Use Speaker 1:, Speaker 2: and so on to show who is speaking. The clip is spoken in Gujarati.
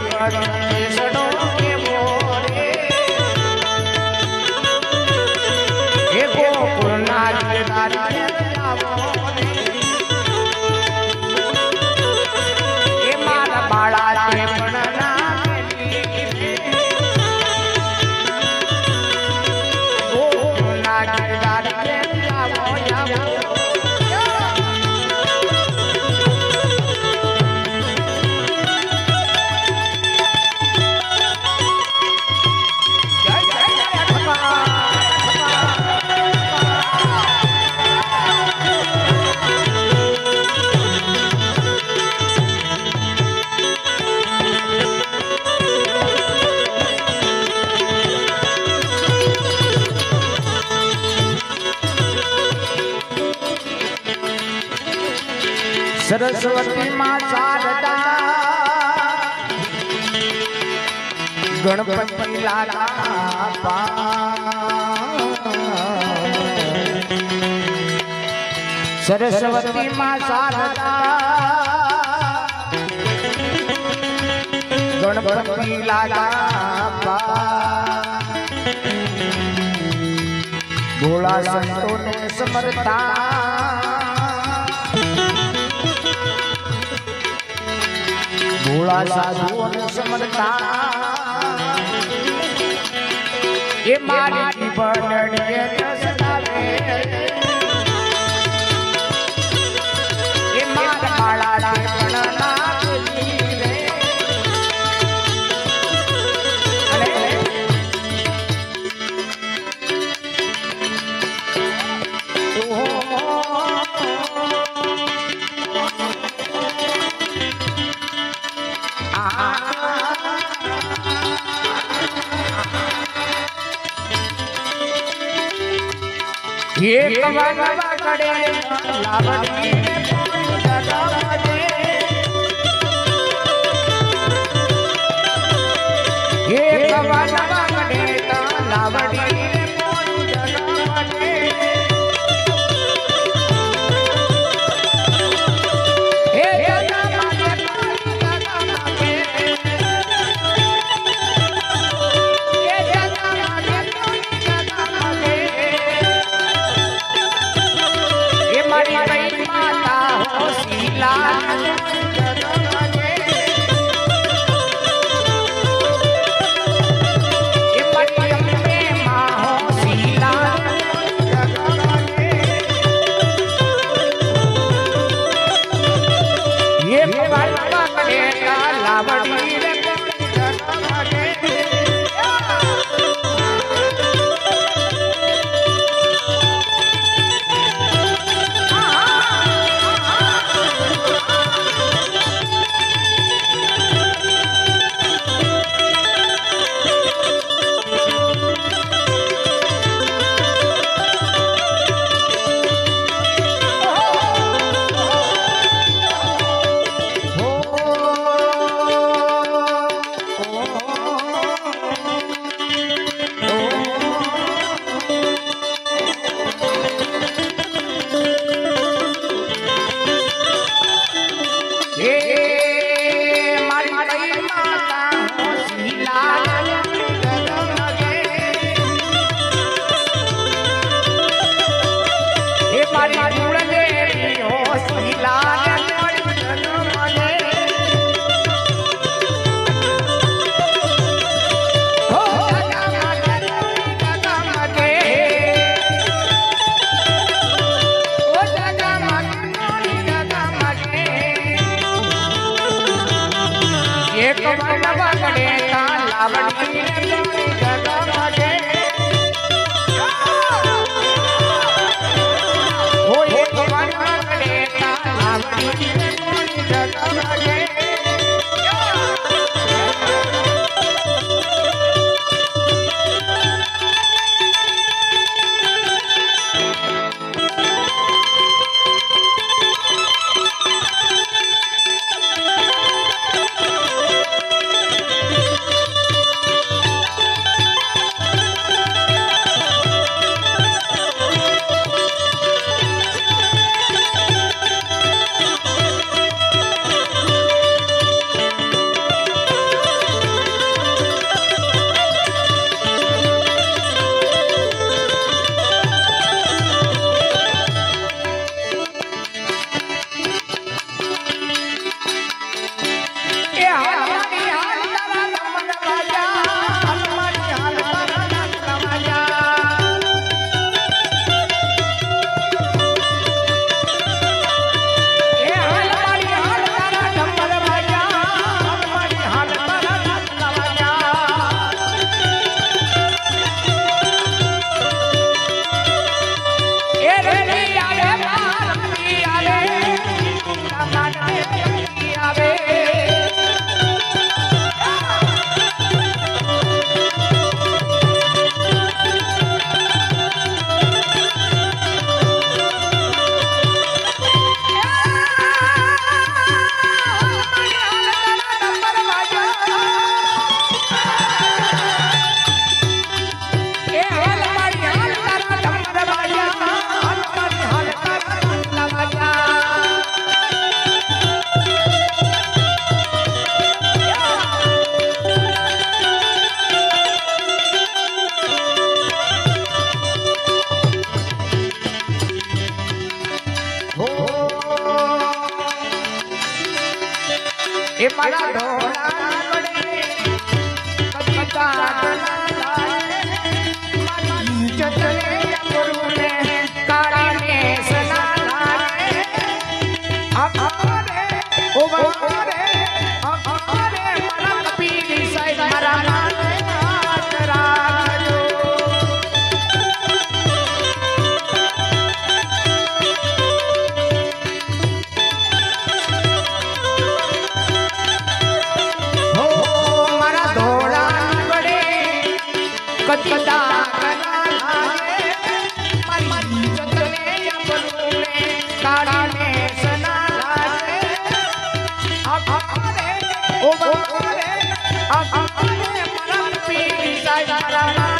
Speaker 1: કૃપા ગણેશ સરસ્વતી માં શારદા ગણપતિ લાલા સરસ્વતી માં શારદા ગણપતિ લાલા ભોળા સંતોને સમરતા એવડા સાધુઓને સમરતા એ મારી બનડીએ એક વાર કડે લાવણી Thank you. એ મારા ઢોળા વડે કવિતા લાલે મારી ઇજ્જત રે ગુરુને અમારે ઓ અમારે અમારે મારા પીર સાહેબ મારા